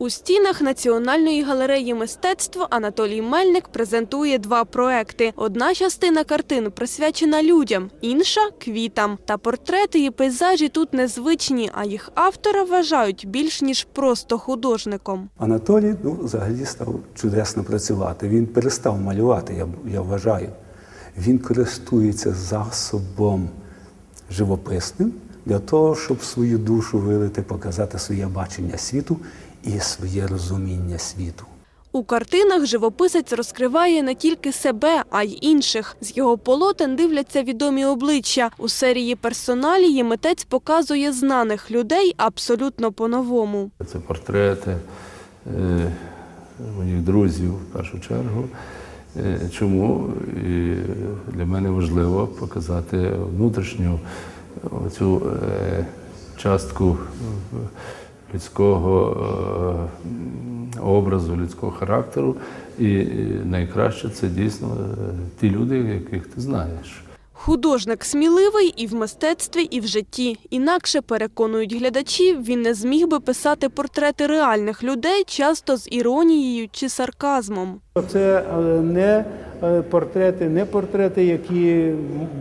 У стінах Національної галереї мистецтва Анатолій Мельник презентує два проекти. Одна частина картин присвячена людям, інша квітам. Та портрети і пейзажі тут незвичні, а їх автора вважають більш ніж просто художником. Анатолій ну, взагалі став чудесно працювати. Він перестав малювати, я, я вважаю. Він користується засобом живописним для того, щоб свою душу вилити, показати своє бачення світу і своє розуміння світу. У картинах живописець розкриває не тільки себе, а й інших. З його полотен дивляться відомі обличчя. У серії персоналії митець показує знаних людей абсолютно по-новому. Це портрети е, моїх друзів в першу чергу. Е, Чому І для мене важливо показати внутрішню цю частку людського е, образу, людського характеру. І найкраще це дійсно е, ті люди, яких ти знаєш. Художник сміливий і в мистецтві, і в житті. Інакше переконують глядачі, він не зміг би писати портрети реальних людей, часто з іронією чи сарказмом. Це е, не портрети, не портрети, які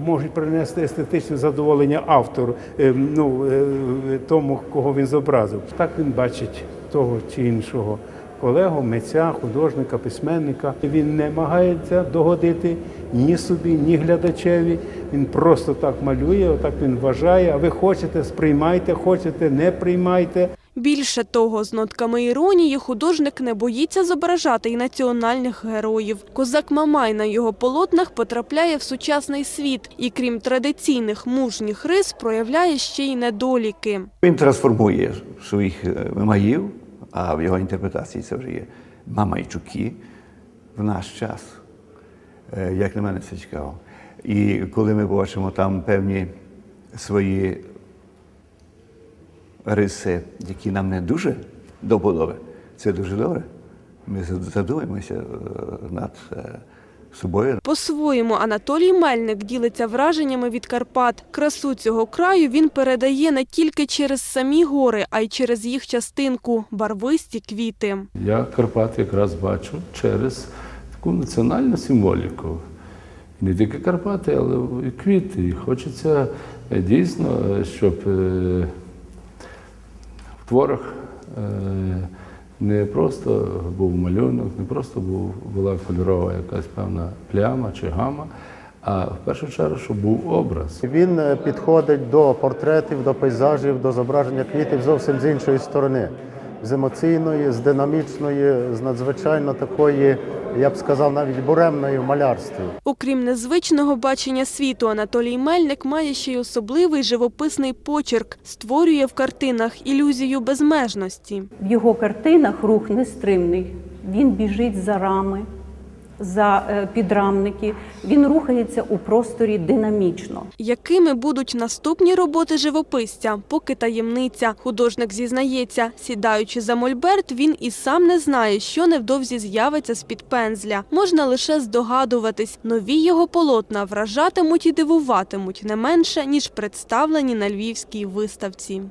можуть принести естетичне задоволення автору, е, ну, е, тому, кого він зобразив. Так він бачить того чи іншого колегу, митця, художника, письменника. Він не намагається догодити ні собі, ні глядачеві. Він просто так малює, отак він вважає. А ви хочете, сприймайте, хочете, не приймайте. Більше того, з нотками іронії художник не боїться зображати і національних героїв. Козак Мамай на його полотнах потрапляє в сучасний світ і, крім традиційних мужніх рис, проявляє ще й недоліки. Він трансформує своїх е, мамаїв, а в його інтерпретації це вже є мамайчуки в наш час. Е, Як на мене, це цікаво. І коли ми бачимо там певні свої риси, які нам не дуже до вподоби, це дуже добре. Ми задумаємося е, над е, собою, По-своєму Анатолій Мельник ділиться враженнями від Карпат. Красу цього краю він передає не тільки через самі гори, а й через їх частинку барвисті квіти. Я Карпат якраз бачу через таку національну символіку. Не тільки Карпати, але і квіти. І хочеться е, дійсно, щоб творах е, не просто був малюнок, не просто була кольорова якась певна пляма чи гама, а в першу чергу, що був образ. Він е, підходить до портретів, до пейзажів, до зображення квітів зовсім з іншої сторони. З емоційної, з динамічної, з надзвичайно такої, я б сказав, навіть буремної в малярстві. Окрім незвичного бачення світу, Анатолій Мельник має ще й особливий живописний почерк, створює в картинах ілюзію безмежності. В його картинах рух нестримний. Він біжить за рами, за е, підрамники. Він рухається у просторі динамічно. Якими будуть наступні роботи живописця, поки таємниця. Художник зізнається, сідаючи за мольберт, він і сам не знає, що невдовзі з'явиться з-під пензля. Можна лише здогадуватись, нові його полотна вражатимуть і дивуватимуть не менше, ніж представлені на львівській виставці.